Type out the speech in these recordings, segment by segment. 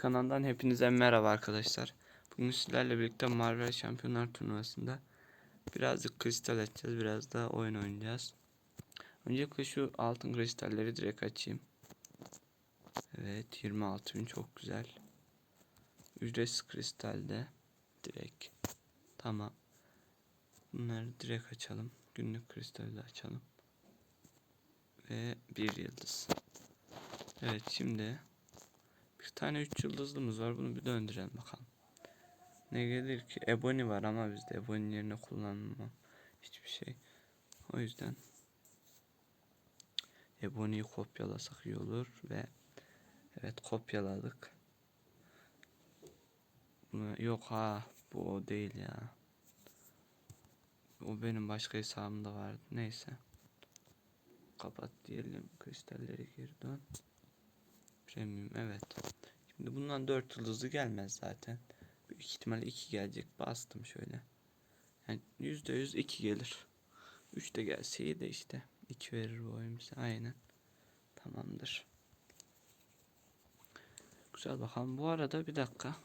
kanalından hepinize merhaba arkadaşlar. Bugün sizlerle birlikte Marvel Şampiyonlar Turnuvası'nda birazcık kristal açacağız, biraz da oyun oynayacağız. Öncelikle şu altın kristalleri direkt açayım. Evet 26 bin çok güzel. Ücretsiz kristalde direkt. Tamam. Bunları direkt açalım. Günlük kristali de açalım. Ve bir yıldız. Evet şimdi bir tane 3 yıldızlımız var. Bunu bir döndürelim bakalım. Ne gelir ki? Ebony var ama bizde Ebony yerine kullanmam. Hiçbir şey. O yüzden Ebony'yi kopyalasak iyi olur ve evet kopyaladık. Yok ha bu o değil ya. O benim başka hesabımda vardı. Neyse. Kapat diyelim. Kristalleri geri dön. Premium evet. Şimdi bundan 4 yıldızlı gelmez zaten. Büyük ihtimalle 2 gelecek. Bastım şöyle. Yani %100 2 gelir. 3 de gelse iyi de işte. 2 verir bu oyun bize. Aynen. Tamamdır. Güzel bakalım. Bu arada bir dakika.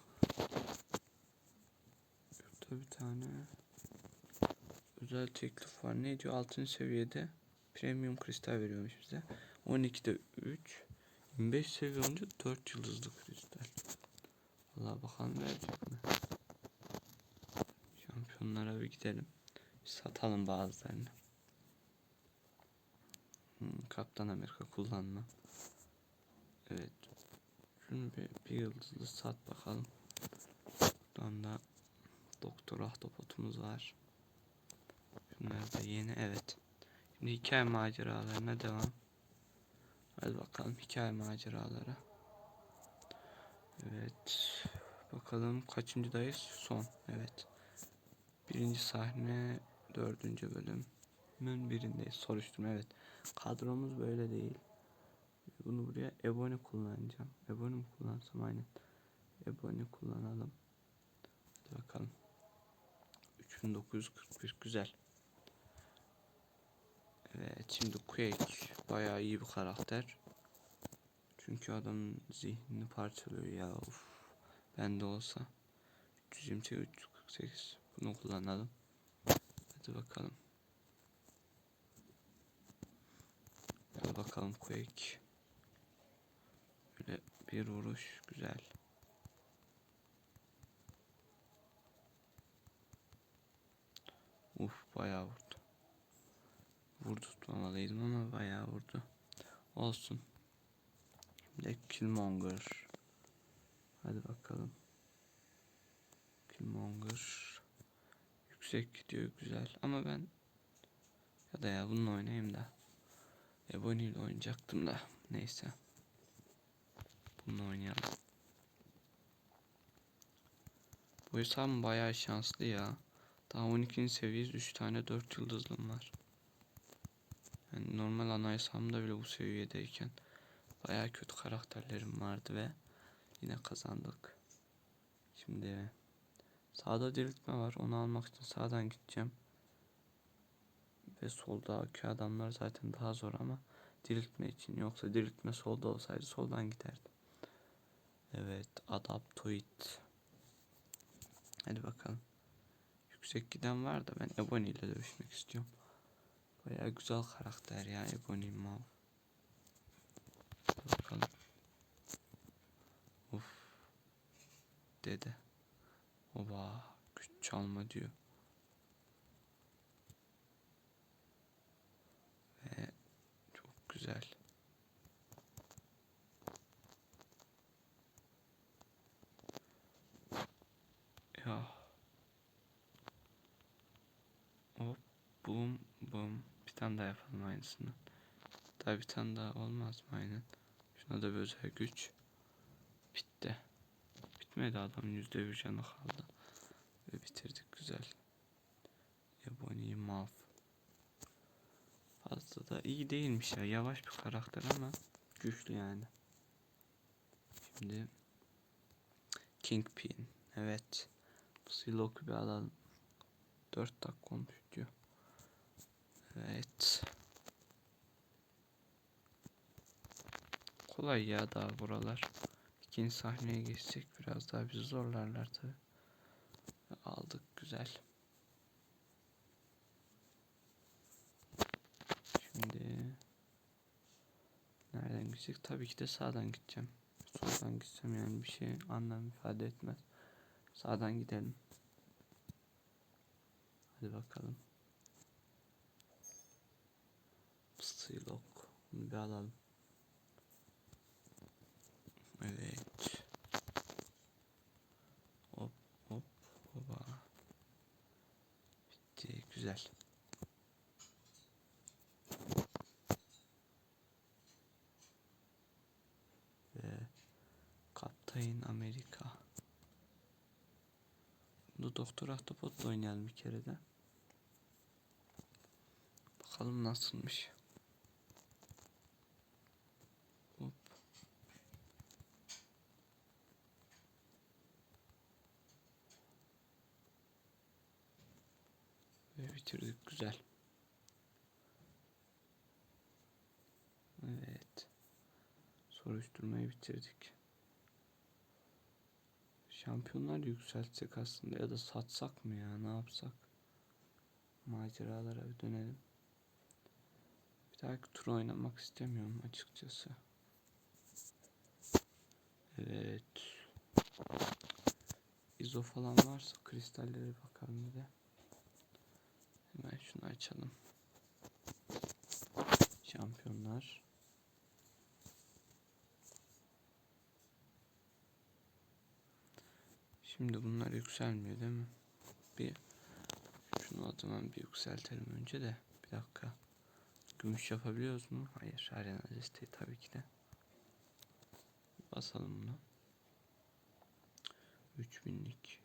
Şurada bir tane özel teklif var. Ne diyor? 6. seviyede premium kristal veriyormuş bize. 12'de 3. 25 seviye olunca 4 yıldızlı kristal. Allah bakalım verecek mi? Şampiyonlara bir gidelim. Bir satalım bazılarını. Hmm, Kaptan Amerika kullanma. Evet. Şunu bir, bir yıldızlı sat bakalım. Buradan da Doktor Ahtapotumuz var. Şunlar da yeni evet. Şimdi hikaye maceralarına devam. Hadi bakalım hikaye maceraları. Evet. Bakalım kaçıncıdayız? Son. Evet. Birinci sahne dördüncü bölümün birindeyiz. Soruşturma evet. Kadromuz böyle değil. Bunu buraya Ebony kullanacağım. Ebony mi kullansam aynen. Ebony kullanalım. Hadi bakalım. 3941 güzel. Evet şimdi Quake bayağı iyi bir karakter. Çünkü adamın zihnini parçalıyor ya of. Bende olsa 328 348 bunu kullanalım. Hadi bakalım. Hadi bakalım Quake. Böyle bir vuruş güzel. Uf bayağı vurdu. Vurdu tutmamalıydım ama bayağı vurdu. Olsun. Şimdi Killmonger. Hadi bakalım. Killmonger. Yüksek gidiyor güzel ama ben ya da ya bununla oynayayım da. Ebony ile oynayacaktım da. Neyse. Bununla oynayalım. Bu hesabım bayağı şanslı ya. Daha 12. seviyeyiz. 3 tane 4 yıldızlım var. Yani normal ana hesabımda bile bu seviyedeyken bayağı kötü karakterlerim vardı ve yine kazandık. Şimdi sağda diriltme var. Onu almak için sağdan gideceğim. Ve soldaki adamlar zaten daha zor ama diriltme için yoksa diriltme solda olsaydı soldan giderdim. Evet, Adaptoid. Hadi bakalım. Yüksek giden var da ben Ebony ile dövüşmek istiyorum. Baya güzel karakter ya Ebony. Hadi bakalım. Uf. Dede. Oba. Güç çalma diyor. Ve çok güzel. Ya. Hop. Boom. Boom. Tane daha yapalım aynısını. Daha bir tane daha olmaz mı aynen? Şuna da bir özel güç. Bitti. Bitmedi adamın yüzde bir canı kaldı. Ve bitirdik güzel. Ebony Mav. Fazla da iyi değilmiş ya. Yavaş bir karakter ama güçlü yani. Şimdi Kingpin. Evet. Psylocke'u bir alalım. 4 dakika olmuş diyor. Evet. Kolay ya daha buralar. İkinci sahneye geçsek biraz daha bizi zorlarlar tabi. Aldık güzel. Şimdi nereden gidecek? Tabii ki de sağdan gideceğim. Soldan gitsem yani bir şey anlam ifade etmez. Sağdan gidelim. Hadi bakalım. Psylocke. Bunu bir alalım. Evet. Hop hop hopa. Bitti. Güzel. Ve Kaptan Amerika. Bunu Doktor Ahtapot'la oynayalım bir kere de. Bakalım nasılmış. Hop. Ve bitirdik güzel. Evet. Soruşturmayı bitirdik. Şampiyonlar yükseltsek aslında ya da satsak mı ya ne yapsak? Maceralara bir dönelim. Bir dahaki tur oynamak istemiyorum açıkçası. Evet. İzo falan varsa kristallere bakalım bir de. Hemen şunu açalım. Şampiyonlar. Şimdi bunlar yükselmiyor değil mi? Bir şunu o zaman bir yükseltelim önce de. Bir dakika. Gümüş yapabiliyoruz mu? Hayır. Arena desteği tabii ki de. Basalım bunu. 3000'lik.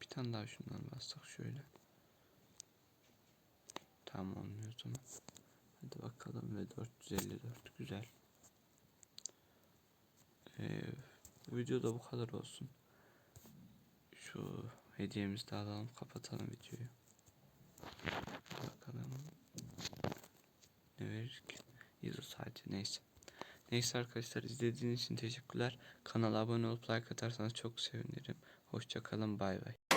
Bir tane daha şundan bassak şöyle. Tamam olmuyor o zaman. Hadi bakalım ve 454 güzel. Ee, bu videoda bu kadar olsun. Şu hediyemizi de alalım kapatalım videoyu. Bakalım. Ne verir ki? Yüzü sadece neyse. Neyse arkadaşlar izlediğiniz için teşekkürler. Kanala abone olup like atarsanız çok sevinirim. Hoşçakalın bay bay.